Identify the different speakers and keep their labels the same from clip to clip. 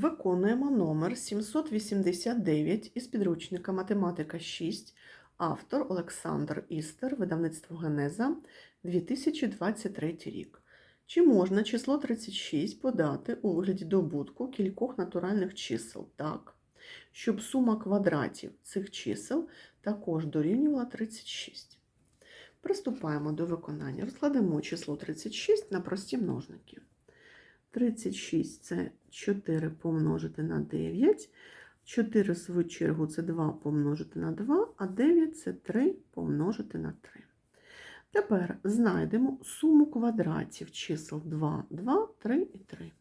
Speaker 1: Виконуємо номер 789 із підручника Математика 6, автор Олександр Істер, видавництво Генеза, 2023 рік. Чи можна число 36 подати у вигляді добутку кількох натуральних чисел так, щоб сума квадратів цих чисел також дорівнювала 36? Приступаємо до виконання. Складемо число 36 на прості множники. 36 це 4 помножити на 9. 4, в свою чергу, це 2 помножити на 2, а 9 це 3 помножити на 3. Тепер знайдемо суму квадратів чисел 2, 2, 3 і 3.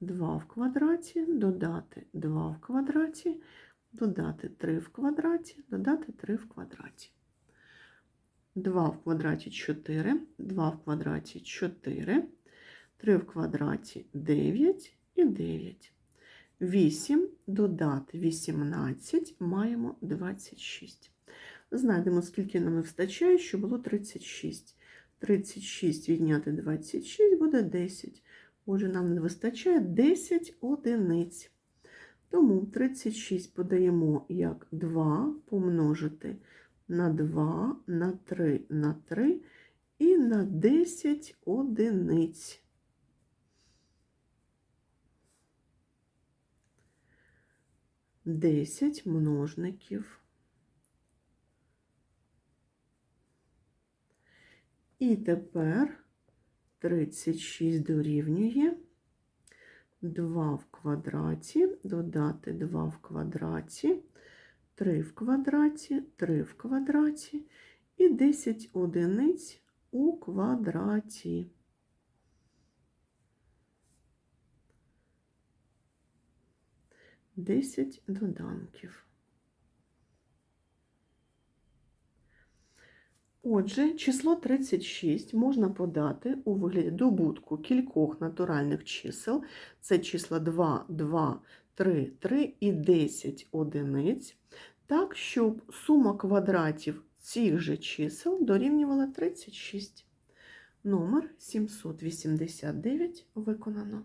Speaker 1: 2 в квадраті, додати 2 в квадраті, додати 3 в квадраті, додати 3 в квадраті. 2 в квадраті 4, 2 в квадраті 4. 3 в квадраті 9 і 9. 8 додати 18 маємо 26. Знайдемо, скільки нам вистачає, що було 36. 36 відняти 26 буде 10. Отже, нам не вистачає 10 одиниць. Тому 36 подаємо як 2 помножити на 2, на 3, на 3 і на 10 одиниць. Десять множників. І тепер 36 дорівнює 2 в квадраті, додати 2 в квадраті, 3 в квадраті, 3 в квадраті і 10 одиниць у квадраті. Десять доданків. Отже, число 36 можна подати у вигляді добутку кількох натуральних чисел. Це числа 2, 2, 3, 3 і 10 одиниць, так, щоб сума квадратів цих же чисел дорівнювала 36. Номер 789 виконано.